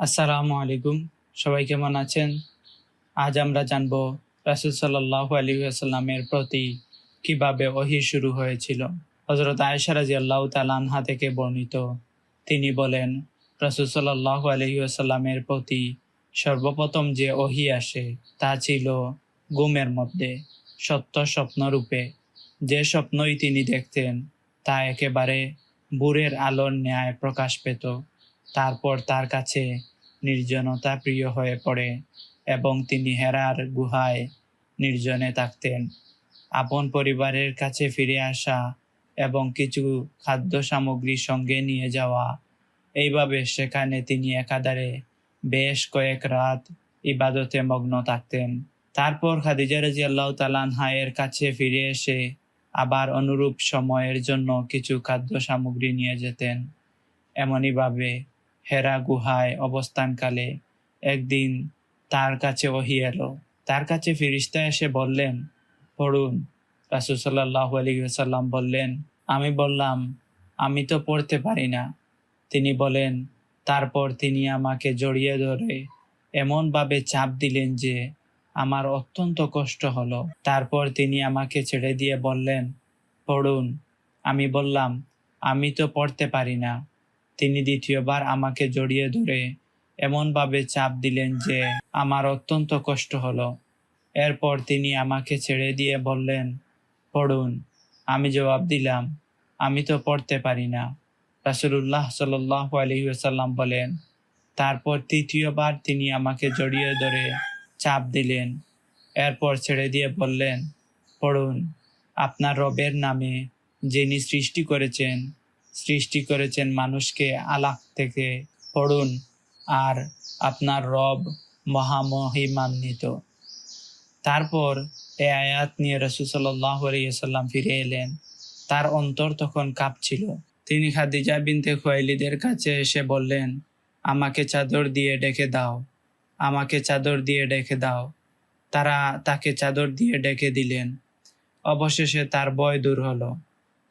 আসসালামু আলাইকুম। সবাই কেমন আছেন? আজ আমরা জানব রাসুল সাল্লাহ আলী আসাল্লামের প্রতি কীভাবে ওহি শুরু হয়েছিল। হজরত আয়েশা রাজি আল্লাহ তালানহা থেকে বর্ণিত। তিনি বলেন, রাসুল সাল্লাহ আলী আসাল্লামের প্রতি সর্বপ্রথম যে ওহি আসে তা ছিল গুমের মধ্যে, সত্য স্বপ্নরূপে যে স্বপ্নই তিনি দেখতেন তা একেবারে বুড়ের আলোর ন্যায় প্রকাশ পেত। তারপর তার কাছে নির্জনতা প্রিয় হয়ে পড়ে এবং তিনি হেরার গুহায় নির্জনে থাকতেন। আপন পরিবারের কাছে ফিরে আসা এবং কিছু খাদ্য সামগ্রী সঙ্গে নিয়ে যাওয়া। এইভাবে সেখানে তিনি একাধারে বেশ কয়েক রাত ইবাদতে মগ্ন থাকতেন। তারপর খাদিজা রাজি আল্লাহ তালানহা এর কাছে ফিরে এসে আবার অনুরূপ সময়ের জন্য কিছু খাদ্য সামগ্রী নিয়ে যেতেন। এমনইভাবে হেরা গুহায় অবস্থানকালে একদিন তার কাছে ওহি এলো। তার কাছে ফিরিস্তা এসে বললেন, পড়ুন। রাসুল সাল্লাহ আলী সাল্লাম বললেন, আমি বললাম, আমি তো পড়তে পারি না। তিনি বলেন, তারপর তিনি আমাকে জড়িয়ে ধরে এমনভাবে চাপ দিলেন যে আমার অত্যন্ত কষ্ট হলো। তারপর তিনি আমাকে ছেড়ে দিয়ে বললেন, পড়ুন। আমি বললাম, আমি তো পড়তে পারি না। তিনি দ্বিতীয়বার আমাকে জড়িয়ে ধরে এমনভাবে চাপ দিলেন যে আমার অত্যন্ত কষ্ট হলো। এরপর তিনি আমাকে ছেড়ে দিয়ে বললেন, পড়ুন। আমি জবাব দিলাম, আমি তো পড়তে পারি না। রাসুল্লাহ সাল্লাহ আলহিসাল্লাম বলেন, তারপর তৃতীয়বার তিনি আমাকে জড়িয়ে ধরে চাপ দিলেন। এরপর ছেড়ে দিয়ে বললেন, পড়ুন, আপনার রবের নামে যিনি সৃষ্টি করেছেন সৃষ্টি করেছেন মানুষকে আলাক থেকে পড়ুন আর আপনার রব মহামহিমান্বিত। তারপর এ আয়াত নিয়ে রসুসল্লাহ সাল্লাম ফিরে এলেন। তার অন্তর তখন কাঁপছিল। তিনি খাদিজা বিনতে খোয়াইলিদের কাছে এসে বললেন, আমাকে চাদর দিয়ে ডেকে দাও, আমাকে চাদর দিয়ে ডেকে দাও। তারা তাকে চাদর দিয়ে ডেকে দিলেন। অবশেষে তার বয় দূর হলো।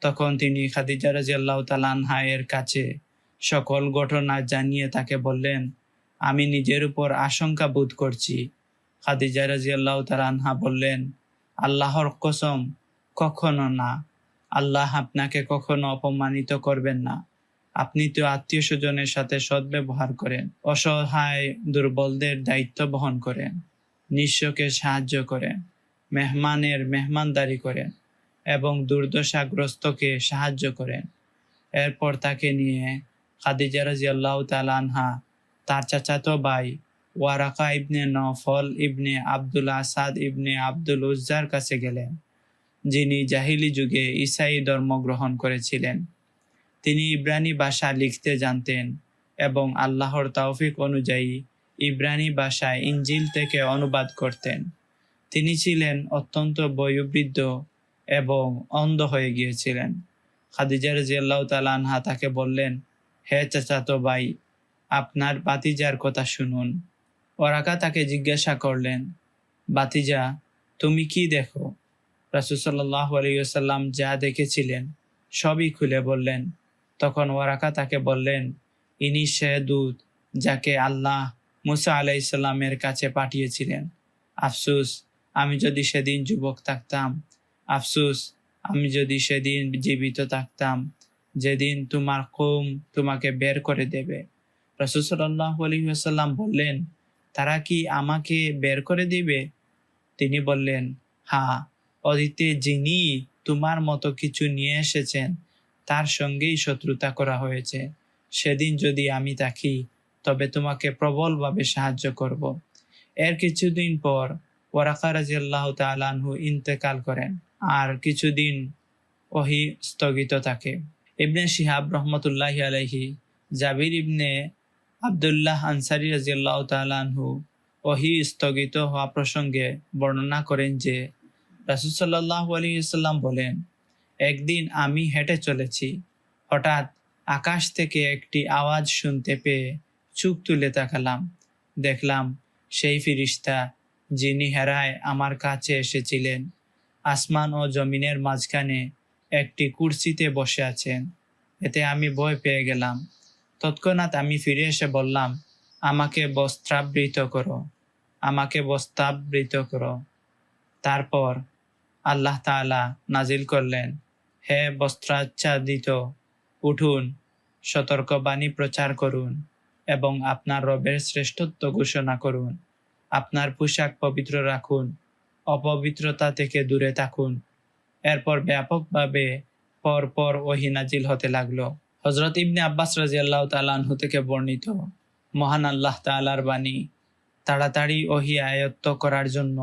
তখন তিনি খাদিজা রাজিয়াল্লাহ তালানহা এর কাছে সকল ঘটনা জানিয়ে তাকে বললেন, আমি নিজের উপর আশঙ্কা বোধ করছি। খাদিজা রাজিয়াল্লাহ তালানহা বললেন, আল্লাহর কসম, কখনো না। আল্লাহ আপনাকে কখনো অপমানিত করবেন না। আপনি তো আত্মীয় স্বজনের সাথে সদ্ব্যবহার করেন, অসহায় দুর্বলদের দায়িত্ব বহন করেন, নিঃস্বকে সাহায্য করেন, মেহমানের মেহমানদারি করেন। এবং দুর্দশাগ্রস্তকে সাহায্য করেন। এরপর তাকে নিয়ে খাদিজা রাজি আল্লাহ তালানহা তার চাচাতো ভাই ওয়ারাকা ইবনে নফল ইবনে আব্দুল আসাদ ইবনে আব্দুল উজ্জার কাছে গেলেন, যিনি জাহিলি যুগে ইসাই ধর্ম গ্রহণ করেছিলেন। তিনি ইব্রানি ভাষা লিখতে জানতেন এবং আল্লাহর তৌফিক অনুযায়ী ইব্রানি ভাষায় ইঞ্জিল থেকে অনুবাদ করতেন। তিনি ছিলেন অত্যন্ত বয়োবৃদ্ধ এবং অন্ধ হয়ে গিয়েছিলেন। খাদিজা রাজিয়াল্লাহ তালানহা তাকে বললেন, হে চাচাতো ভাই, আপনার বাতিজার কথা শুনুন। ওরাকা তাকে জিজ্ঞাসা করলেন বাতিজা তুমি কি দেখো? রাসুল সাল্লাহ আলিয়াল্লাম যা দেখেছিলেন সবই খুলে বললেন। তখন ওরাকা তাকে বললেন, ইনি সে দূত যাকে আল্লাহ মুসা আলাইসাল্লামের কাছে পাঠিয়েছিলেন। আফসুস, আমি যদি সেদিন যুবক থাকতাম আফসুস, আমি যদি সেদিন জীবিত থাকতাম, যেদিন তোমার কৌম তোমাকে বের করে দেবে। রসুসল্লাহ আলহিহাসাল্লাম বললেন, তারা কি আমাকে বের করে দিবে? তিনি বললেন হ্যাঁ অদিতে যিনি তোমার মতো কিছু নিয়ে এসেছেন, তার সঙ্গেই শত্রুতা করা হয়েছে। সেদিন যদি আমি থাকি, তবে তোমাকে প্রবলভাবে সাহায্য করব। এর কিছুদিন পর ওরাকা রাজিয়াল্লাহ তালানহু ইন্তেকাল করেন। আর কিছুদিন ওহি স্থগিত থাকে। ইবনে শিহাব রহমতুল্লাহ আলহি জাবির ইবনে আবদুল্লাহ আনসারি রাজিয়াল্লাহ তালানহু ওহি স্থগিত হওয়া প্রসঙ্গে বর্ণনা করেন যে রাসুসাল্লাহ আলী ইসলাম বলেন, একদিন আমি হেঁটে চলেছি। হঠাৎ আকাশ থেকে একটি আওয়াজ শুনতে পেয়ে চুপ তুলে তাকালাম। দেখলাম সেই ফিরিস্তা যিনি হেরায় আমার কাছে এসেছিলেন, আসমান ও জমিনের মাঝখানে একটি কুর্সিতে বসে আছেন। এতে আমি ভয় পেয়ে গেলাম। তৎক্ষণাৎ আমি ফিরে এসে বললাম, আমাকে বস্ত্রাবৃত করো, আমাকে বস্তাবৃত করো। তারপর আল্লাহ তাআলা নাজিল করলেন, হে বস্ত্রাচ্ছাদিত, উঠুন, সতর্কবাণী প্রচার করুন এবং আপনার রবের শ্রেষ্ঠত্ব ঘোষণা করুন। আপনার পোশাক পবিত্র রাখুন, অপবিত্রতা থেকে দূরে থাকুন। এরপর ব্যাপকভাবে পরপর ওহি নাজিল হতে লাগল। হজরত ইবনে আব্বাস রাজিয়াল্লাহ তালানহু থেকে বর্ণিত মহান আল্লাহ তালার বাণী, তাড়াতাড়ি ওহি আয়ত্ত করার জন্য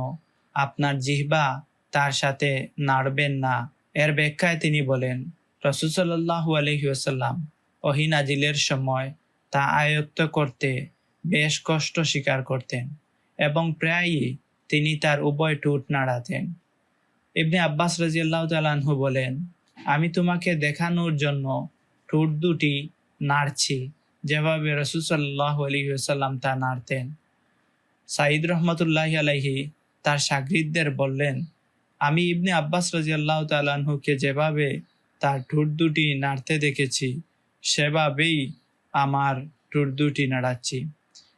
আপনার জিহ্বা তার সাথে নাড়বেন না। এর ব্যাখ্যায় তিনি বলেন রসুসল্লাহু আলহিউসাল্লাম ওহি সময় তা আয়ত্ত করতে বেশ কষ্ট স্বীকার করতেন। এবং প্রায়ই তিনি তার উভয় টুট নাড়াতেন। ইবনে আব্বাস রাজিয়াল্লাহ তালানহু বলেন, আমি তোমাকে দেখানোর জন্য ঠোঁট দুটি নাড়ছি, যেভাবে রসুসাল্লাহ আলহিউসাল্লাম তা নাড়তেন। সাঈদ রহমতুল্লাহ আলাইহি তার সাগরিদদের বললেন, আমি ইবনে আব্বাস রাজিয়াল্লাহ তালাহুকে যেভাবে তার ঠোঁট দুটি নাড়তে দেখেছি, সেভাবেই আমার ঠোঁট দুটি নাড়াচ্ছি।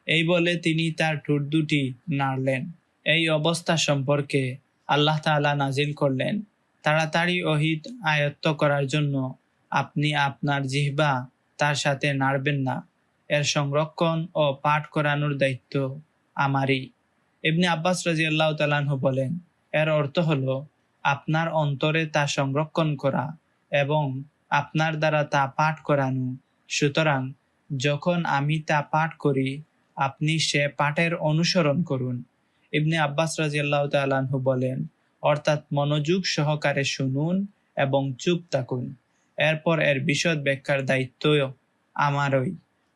এই বলে তিনি তার ঠোঁট দুটি নাড়লেন। এই অবস্থা সম্পর্কে আল্লাহ তাআলা নাজিল করলেন, তাড়াতাড়ি অহিত আয়ত্ত করার জন্য আপনি আপনার জিহ্বা তার সাথে নাড়বেন না। এর সংরক্ষণ ও পাঠ করানোর দায়িত্ব আমারই। এমনি আব্বাস রাজি আল্লাহ তালাহু বলেন, এর অর্থ হলো আপনার অন্তরে তা সংরক্ষণ করা এবং আপনার দ্বারা তা পাঠ করানো। সুতরাং যখন আমি তা পাঠ করি আপনি সে পাঠের অনুসরণ করুন। ইবনে আব্বাস রাজিয়াল্লাহ তালাহু বলেন, অর্থাৎ মনোযোগ সহকারে শুনুন এবং চুপ থাকুন। এরপর এর বিশদ ব্যাখ্যার দায়িত্ব আমারই।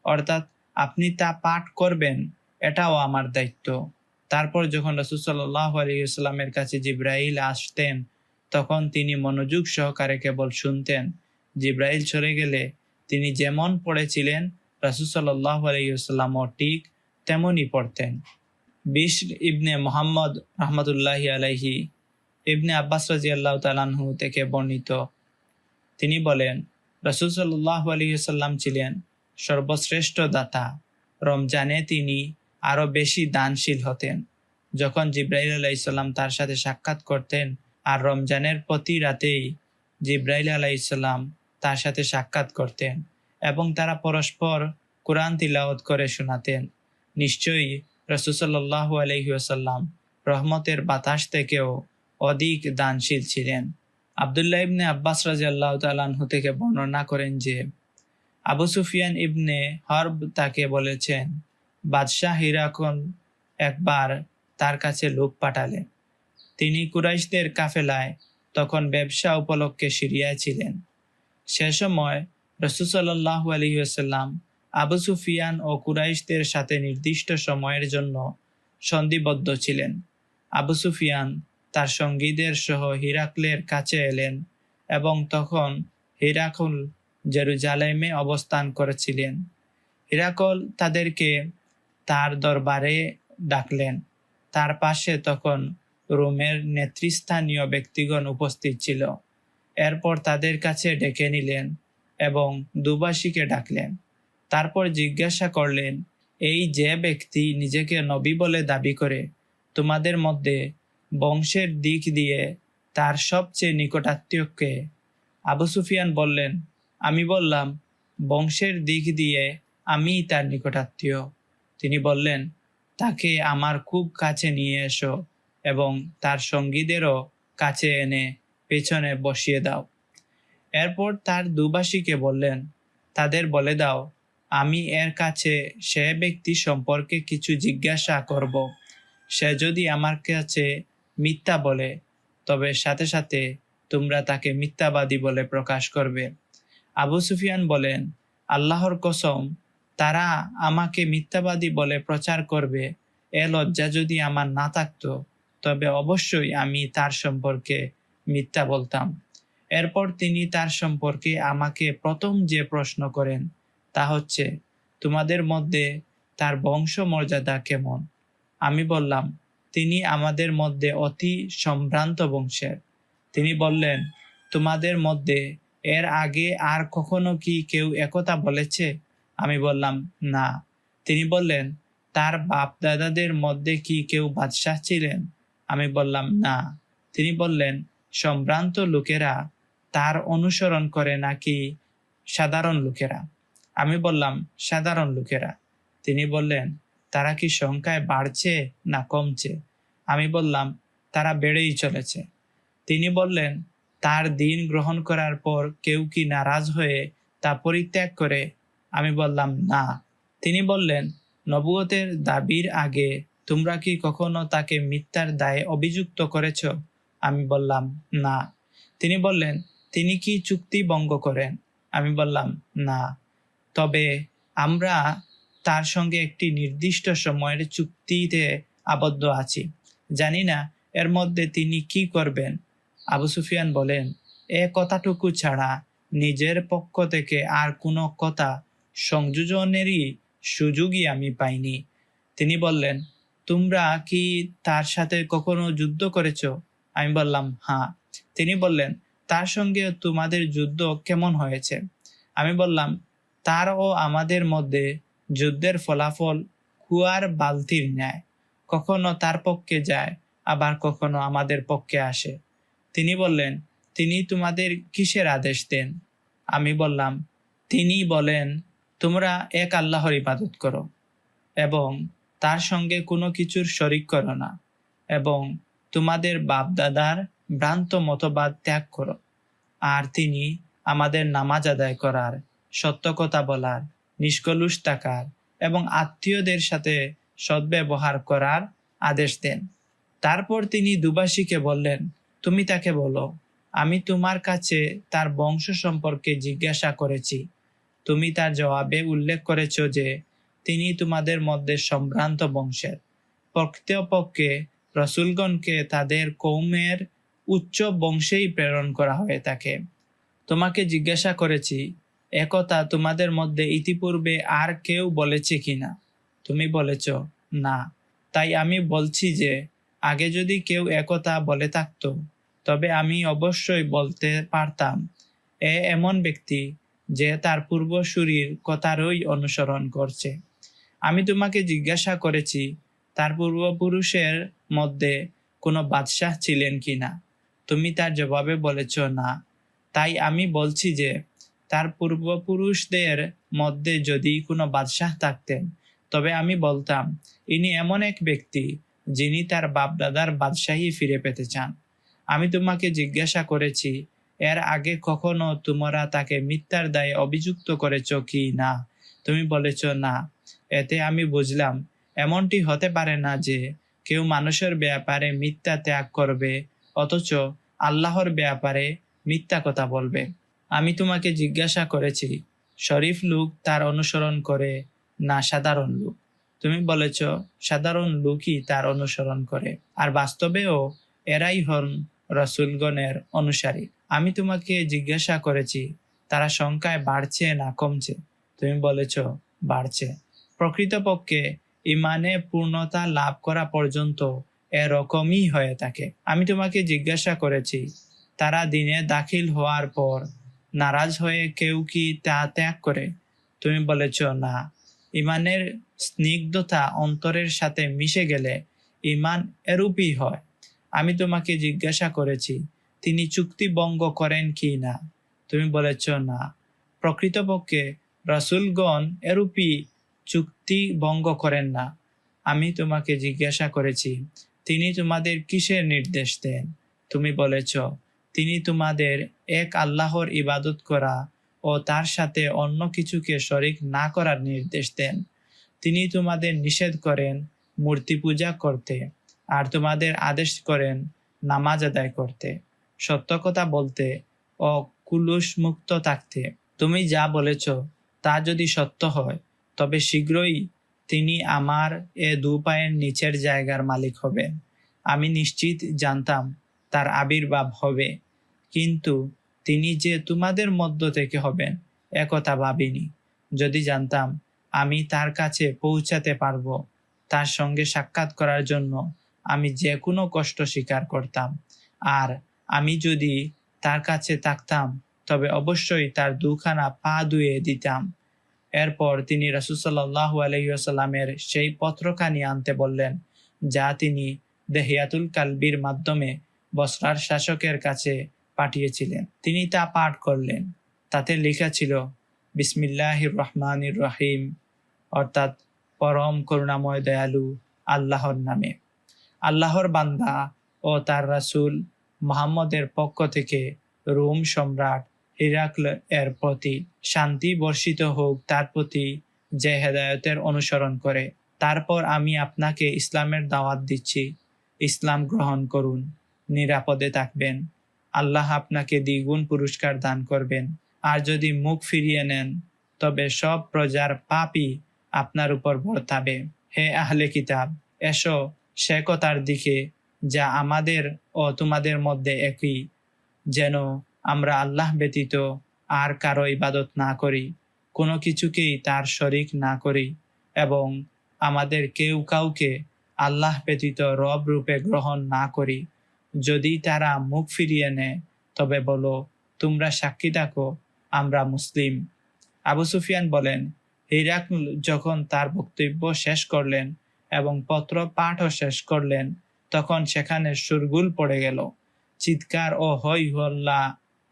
অর্থাৎ আপনি তা পাঠ করবেন, এটাও আমার দায়িত্ব। তারপর যখন রসুসাল্লাহ আলিয়াল্লামের কাছে জিব্রাইল আসতেন, তখন তিনি মনোযোগ সহকারে কেবল শুনতেন। জিব্রাইল সরে গেলে তিনি যেমন পড়েছিলেন রাসুসাল্লাহ আলাইসাল্লামও ঠিক তেমনই পড়তেন। বিশ ইবনে মোহাম্মদ রহমতুল্লাহি আলাইহি, ইবনে আব্বাস রাজি আল্লাহ তালানহু থেকে বর্ণিত। তিনি বলেন, রসুল সাল্লাহ আলহিহাল্লাম ছিলেন সর্বশ্রেষ্ঠ দাতা। রমজানে তিনি আরও বেশি দানশীল হতেন। যখন জিব্রাইল আলাইসাল্লাম তার সাথে সাক্ষাৎ করতেন, আর রমজানের প্রতি রাতেই জিব্রাইল আলাইসাল্লাম তার সাথে সাক্ষাৎ করতেন। এবং তারা পরস্পর কোরআন তিলাওত করে শোনাতেন। নিশ্চয়ই রসুসল্লাহ আলহিউসাল্লাম রহমতের বাতাস থেকেও অধিক দানশীল ছিলেন। আবদুল্লাহ ইবনে আব্বাস রাজি আল্লাহ তালাহু থেকে বর্ণনা করেন যে, আবু সুফিয়ান ইবনে হরব তাকে বলেছেন, বাদশাহ হিরাকন একবার তার কাছে লোক পাঠালেন। তিনি কুরাইশদের কাফেলায় তখন ব্যবসা উপলক্ষে সিরিয়ায় ছিলেন। সে সময় রসুসল্লাহ আলহিউসাল্লাম আবু সুফিয়ান ও কুরাইশদের সাথে নির্দিষ্ট সময়ের জন্য সন্ধিবদ্ধ ছিলেন। আবু সুফিয়ান তার সঙ্গীদের সহ হিরাকলের কাছে এলেন এবং তখন হিরাকুল জেরুজালেমে অবস্থান করেছিলেন। হিরাকল তাদেরকে তার দরবারে ডাকলেন। তার পাশে তখন রোমের নেতৃস্থানীয় ব্যক্তিগণ উপস্থিত ছিল। এরপর তাদের কাছে ডেকে নিলেন এবং দুবাসীকে ডাকলেন। তারপর জিজ্ঞাসা করলেন, এই যে ব্যক্তি নিজেকে নবী বলে দাবি করে, তোমাদের মধ্যে বংশের দিক দিয়ে তার সবচেয়ে নিকটাত্মীয়কে আবু সুফিয়ান বললেন, আমি বললাম, বংশের দিক দিয়ে আমি তার নিকটাত্মীয়। তিনি বললেন, তাকে আমার খুব কাছে নিয়ে এসো এবং তার সঙ্গীদেরও কাছে এনে পেছনে বসিয়ে দাও। এরপর তার দুবাসীকে বললেন, তাদের বলে দাও, আমি এর কাছে সে ব্যক্তি সম্পর্কে কিছু জিজ্ঞাসা করব। সে যদি আমার কাছে মিথ্যা বলে, তবে সাথে সাথে তোমরা তাকে মিথ্যাবাদী বলে প্রকাশ করবে। আবু সুফিয়ান বলেন, আল্লাহর কসম, তারা আমাকে মিথ্যাবাদী বলে প্রচার করবে। এ লজ্জা যদি আমার না থাকতো, তবে অবশ্যই আমি তার সম্পর্কে মিথ্যা বলতাম। এরপর তিনি তার সম্পর্কে আমাকে প্রথম যে প্রশ্ন করেন, তা হচ্ছে, তোমাদের মধ্যে তার বংশ মর্যাদা কেমন? আমি বললাম, তিনি আমাদের মধ্যে অতি সম্ভ্রান্ত বংশের। তিনি বললেন, তোমাদের মধ্যে এর আগে আর কখনো কি কেউ একথা বলেছে? আমি বললাম, না। তিনি বললেন, তার বাপ দাদাদের মধ্যে কি কেউ বাদশাহ ছিলেন? আমি বললাম, না। তিনি বললেন, সম্ভ্রান্ত লোকেরা তার অনুসরণ করে নাকি সাধারণ লোকেরা? আমি বললাম, সাধারণ লোকেরা। তিনি বললেন, তারা কি সংখ্যায় বাড়ছে না কমছে? আমি বললাম, তারা বেড়েই চলেছে। তিনি বললেন, তার দিন গ্রহণ করার পর কেউ কি নারাজ হয়ে তা পরিত্যাগ করে? আমি বললাম, না। তিনি বললেন, নবুয়তের দাবির আগে তোমরা কি কখনো তাকে মিথ্যার দায়ে অভিযুক্ত করেছ? আমি বললাম, না। তিনি বললেন তিনি কি চুক্তি ভঙ্গ করেন? আমি বললাম, না। তবে আমরা তার সঙ্গে একটি নির্দিষ্ট সময়ের চুক্তিতে আবদ্ধ আছি। জানি না এর মধ্যে তিনি কি করবেন। আবু সুফিয়ান বলেন, এ কথাটুকু ছাড়া নিজের পক্ষ থেকে আর কোনো কথা সংযোজনেরই সুযোগই আমি পাইনি। তিনি বললেন, তোমরা কি তার সাথে কখনো যুদ্ধ করেছ? আমি বললাম হ্যাঁ। তিনি বললেন তার সঙ্গে তোমাদের যুদ্ধ কেমন হয়েছে? আমি বললাম, তার ও আমাদের মধ্যে যুদ্ধের ফলাফল কুয়ার বালতির ন্যায়। কখনো তার পক্ষে যায়, আবার কখনো আমাদের পক্ষে আসে। তিনি বললেন, তিনি তোমাদের কিসের আদেশ দেন? আমি বললাম, তিনি বলেন, তোমরা এক আল্লাহর ইবাদত করো, এবং তার সঙ্গে কোনো কিছুর শরিক করো না, এবং তোমাদের বাপদাদার ভ্রান্ত মতবাদ ত্যাগ করো। আর তিনি আমাদের নামাজ আদায় করার, সত্য কথা বলার, নিষ্কলুষ থাকার এবং আত্মীয়দের সাথে সদ্ব্যবহার করার আদেশ দেন। তারপর তিনি দুবাসীকে বললেন, তুমি তাকে বলো, আমি তোমার কাছে তার বংশ সম্পর্কে জিজ্ঞাসা করেছি। তুমি তার জবাবে উল্লেখ করেছ যে তিনি তোমাদের মধ্যে সম্ভ্রান্ত বংশের। প্রকৃতপক্ষে রসুলগণকে তাদের কৌমের উচ্চ বংশেই প্রেরণ করা হয়ে থাকে। তোমাকে জিজ্ঞাসা করেছি, একথা তোমাদের মধ্যে ইতিপূর্বে আর কেউ বলেছে কিনা তুমি বলেছ, না। তাই আমি বলছি যে, আগে যদি কেউ একথা বলে থাকতো, তবে আমি অবশ্যই বলতে পারতাম। এ এমন ব্যক্তি যে তার পূর্বসূরির কথারই অনুসরণ করছে। আমি তোমাকে জিজ্ঞাসা করেছি, তার পূর্বপুরুষের মধ্যে কোনো বাদশাহ ছিলেন কিনা তুমি তার জবাবে বলেছ, না। তাই আমি বলছি যে, তার পূর্বপুরুষদের মধ্যে যদি কোনো বাদশাহ থাকতেন, তবে আমি বলতাম, ইনি এমন এক ব্যক্তি যিনি তার বাপদাদার বাদশাহী ফিরে পেতে চান। আমি তোমাকে জিজ্ঞাসা করেছি, এর আগে কখনো তোমরা তাকে মিথ্যার দায়ে অভিযুক্ত করেছ কি না? তুমি বলেছ, না। এতে আমি বুঝলাম, এমনটি হতে পারে না যে, কেউ মানুষের ব্যাপারে মিথ্যা ত্যাগ করবে অথচ আল্লাহর ব্যাপারে মিথ্যা কথা বলবে। আমি তোমাকে জিজ্ঞাসা করেছি, শরীফ লোক তার অনুসরণ করে না সাধারণ লোক? তুমি বলেছ, সাধারণ লোকই তার অনুসরণ করে। আর বাস্তবেও এরাই হন রসুলগণের অনুসারী। আমি তোমাকে জিজ্ঞাসা করেছি, তারা সংখ্যায় বাড়ছে না কমছে? তুমি বলেছ, বাড়ছে। প্রকৃতপক্ষে ইমানে পূর্ণতা লাভ করা পর্যন্ত এরকমই হয়ে থাকে। আমি তোমাকে জিজ্ঞাসা করেছি, তারা দিনে দাখিল হওয়ার পর নারাজ হয়ে কেউ কি তা ত্যাগ করে? তুমি বলেছ, না। ইমানের স্নিগ্ধতা অন্তরের সাথে মিশে গেলে ইমান এরূপই হয়। আমি তোমাকে জিজ্ঞাসা করেছি, তিনি চুক্তি ভঙ্গ করেন কি না? তুমি বলেছ, না। প্রকৃতপক্ষে রসুলগণ এরূপই চুক্তি ভঙ্গ করেন না। আমি তোমাকে জিজ্ঞাসা করেছি তিনি তোমাদের কিসের নির্দেশ দেন? তুমি বলেছ, তিনি তোমাদের এক আল্লাহর ইবাদত করা ও তার সাথে অন্য কিছুকে শরিক না করার নির্দেশ দেন। তিনি তোমাদের নিষেধ করেন মূর্তি পূজা করতে আর তোমাদের আদেশ করেন নামাজ আদায় করতে। সত্য কথা বলতে ও কুলুষ মুক্ত থাকতে। তুমি যা বলেছ তা যদি সত্য হয়, তবে শীঘ্রই তিনি আমার এ দু পায়ের নিচের জায়গার মালিক হবেন আমি নিশ্চিত জানতাম তার আবির্ভাব হবে। কিন্তু তিনি যে তোমাদের মধ্য থেকে হবেন একথা ভাবিনি। যদি জানতাম, আমি তার কাছে পৌঁছাতে পারব। তার সঙ্গে সাক্ষাৎ করার জন্য আমি যে কোনো কষ্ট স্বীকার করতাম। আর আমি যদি তার কাছে থাকতাম, তবে অবশ্যই তার দুখানা পা ধুয়ে দিতাম। এরপর তিনি রাসুসাল্লাহ আলহিউসাল্লামের সেই পত্রখানি আনতে বললেন, যা তিনি দেহিয়াতুল কালবির মাধ্যমে বসরার শাসকের কাছে পাঠিয়েছিলেন। তিনি তা পাঠ করলেন। তাতে লেখা ছিল, বিসমিল্লাহির রহমানির রহিম অর্থাৎ পরম করুণাময় দয়ালু আল্লাহর নামে। আল্লাহর বান্দা ও তার রাসূল মুহাম্মদের পক্ষ থেকে রোম সম্রাট হিরাকল এর প্রতি শান্তি বর্ষিত হোক, তার প্রতি যে হেদায়তের অনুসরণ করে, তারপর আমি আপনাকে ইসলামের দাওয়াত দিচ্ছি। ইসলাম গ্রহণ করুন, নিরাপদে থাকবেন। আল্লাহ আপনাকে দ্বিগুণ পুরস্কার দান করবেন। আর যদি মুখ ফিরিয়ে নেন, তবে সব প্রজার পাপই আপনার উপর বর্তাবে। হে আহলে কিতাব, এসো সে কথার দিকে, যা আমাদের ও তোমাদের মধ্যে একই, যেন আমরা আল্লাহ ব্যতীত আর কারও ইবাদত না করি, কোনো কিছুকেই তার শরিক না করি এবং আমাদের কেউ কাউকে আল্লাহ ব্যতীত রব রূপে গ্রহণ না করি। যদি তারা মুখ ফিরিয়ে নেয়, তবে বলো, তোমরা সাক্ষী থাকো, আমরা মুসলিম। আবু সুফিয়ান বলেন হিরাক যখন তার বক্তব্য শেষ করলেন এবং পত্র পাঠও শেষ করলেন, তখন সেখানে সুরগুল পড়ে গেল। চিৎকার ও হই হল্লা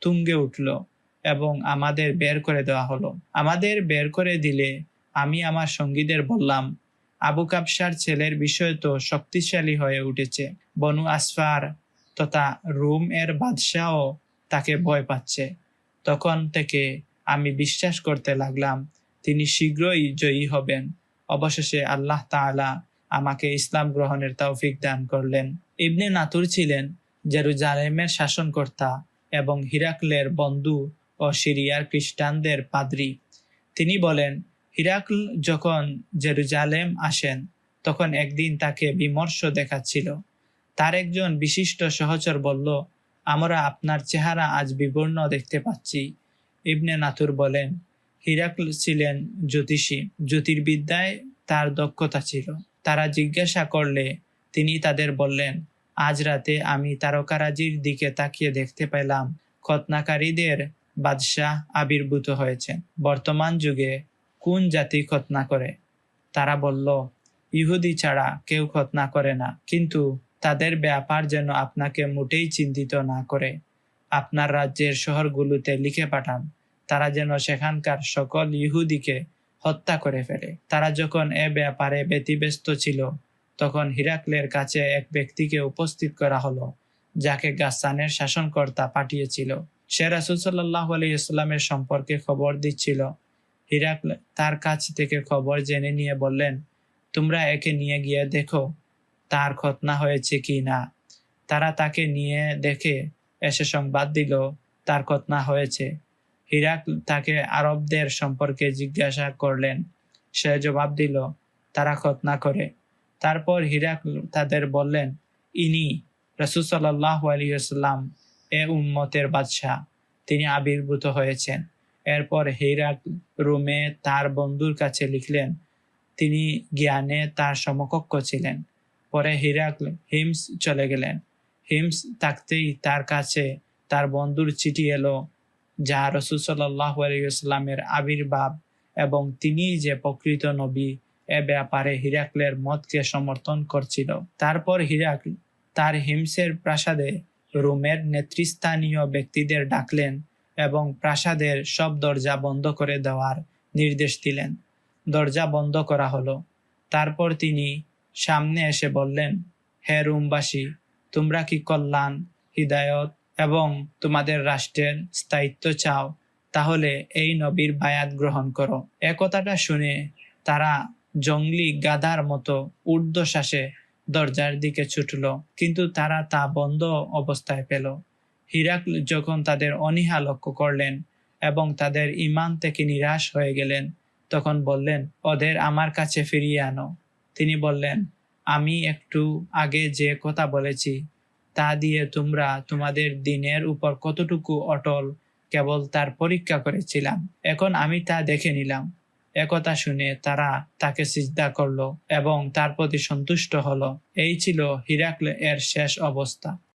তুঙ্গে উঠল এবং আমাদের বের করে দেওয়া হলো। আমাদের বের করে দিলে আমি আমার সঙ্গীদের বললাম, আবু কাবসার ছেলের বিষয় তো শক্তিশালী হয়ে উঠেছে। বনু আসফার তথা রুম এর বাদশাহও তাকে ভয় পাচ্ছে। তখন থেকে আমি বিশ্বাস করতে লাগলাম, তিনি শীঘ্রই জয়ী হবেন। অবশেষে আল্লাহ তাআলা আমাকে ইসলাম গ্রহণের তৌফিক দান করলেন। ইবনে নাতুর ছিলেন জেরুজালেমের শাসনকর্তা। এবং হিরাকলের বন্ধু ও সিরিয়ার খ্রিস্টানদের পাদ্রী। তিনি বলেন, হিরাকল যখন জেরুজালেম আসেন, তখন একদিন তাকে বিমর্ষ দেখাচ্ছিল। তার একজন বিশিষ্ট সহচর বলল, আমরা আপনার চেহারা আজ বিবর্ণ দেখতে পাচ্ছি। ইবনে নাথুর বলেন, হিরাকল ছিলেন জ্যোতিষী। জ্যোতির্বিদ্যায় তার দক্ষতা ছিল। তারা জিজ্ঞাসা করলে তিনি তাদের বললেন আজ রাতে আমি তারকারাজির দিকে তাকিয়ে দেখতে পেলাম খতনাকারীদের বাদশাহ আবির্ভূত হয়েছেন বর্তমান যুগে কোন জাতি খতনা করে? তারা বলল, ইহুদি ছাড়া কেউ খতনা করে না। কিন্তু তাদের ব্যাপার যেন আপনাকে মোটেই চিন্তিত না করে। আপনার রাজ্যের শহরগুলোতে লিখে পাঠান। তারা যেন সেখানকার সকল ইহুদিকে হত্যা করে ফেলে। তারা যখন এ ব্যাপারে ব্যতিব্যস্ত ছিল তখন হিরাকলের কাছে এক ব্যক্তিকে উপস্থিত করা হলো, যাকে গাসানের শাসনকর্তা পাঠিয়েছিল। সে রাসুল সাল্লাহ আলাইস্লামের সম্পর্কে খবর দিচ্ছিল। হিরাকল তার কাছ থেকে খবর জেনে নিয়ে বললেন, তোমরা একে নিয়ে গিয়ে দেখো, তার খতনা হয়েছে কি না? তারা তাকে নিয়ে দেখে এসে সংবাদ দিল, তার খতনা হয়েছে। হিরাক তাকে আরবদের সম্পর্কে জিজ্ঞাসা করলেন। সে জবাব দিল, তারা খতনা করে। তারপর হিরাক তাদের বললেন, ইনি রসুল সাল্লাহ আলিয়াল্লাম এ উম্মতের বাদশাহ। তিনি আবির্ভূত হয়েছেন। এরপর হিরাক রুমে তার বন্ধুর কাছে লিখলেন, তিনি জ্ঞানে তার সমকক্ষ ছিলেন। পরে হিরাক হিমস চলে গেলেন। হিমস থাকতেই তার কাছে তার বন্ধুর চিঠি এলো, যা রসুল সাল্লাহ আলিয়াল্লামের আবির্ভাব এবং তিনি যে প্রকৃত নবী এ ব্যাপারে হিরাকলের মতকে সমর্থন করছিল। তারপর হিরাকল তার হিমসের প্রাসাদে রোমের নেতৃস্থানীয় ব্যক্তিদের ডাকলেন এবং প্রাসাদের সব দরজা বন্ধ করে দেওয়ার নির্দেশ দিলেন। দরজা বন্ধ করা হলো। তারপর তিনি সামনে এসে বললেন, হে রুমবাসী, তোমরা কি কল্যাণ, হৃদায়ত এবং তোমাদের রাষ্ট্রের স্থায়িত্ব চাও, তাহলে এই নবীর বায়াত গ্রহণ করো। একথাটা শুনে তারা জঙ্গলি গাধার মতো ঊর্ধ্বশ্বাসে দরজার দিকে ছুটল, কিন্তু তারা তা বন্ধ অবস্থায় পেল। হিরাক যখন তাদের অনীহা লক্ষ্য করলেন এবং তাদের ইমান থেকে নিরাশ হয়ে গেলেন, তখন বললেন, ওদের আমার কাছে ফিরিয়ে আনো। তিনি বললেন, আমি একটু আগে যে কথা বলেছি, তা দিয়ে তোমরা তোমাদের দিনের উপর কতটুকু অটল কেবল তার পরীক্ষা করেছিলাম। এখন আমি তা দেখে নিলাম। একথা শুনে তারা তাকে সিজদা করল এবং তার প্রতি সন্তুষ্ট হল। এই ছিল হিরাকলে এর শেষ অবস্থা।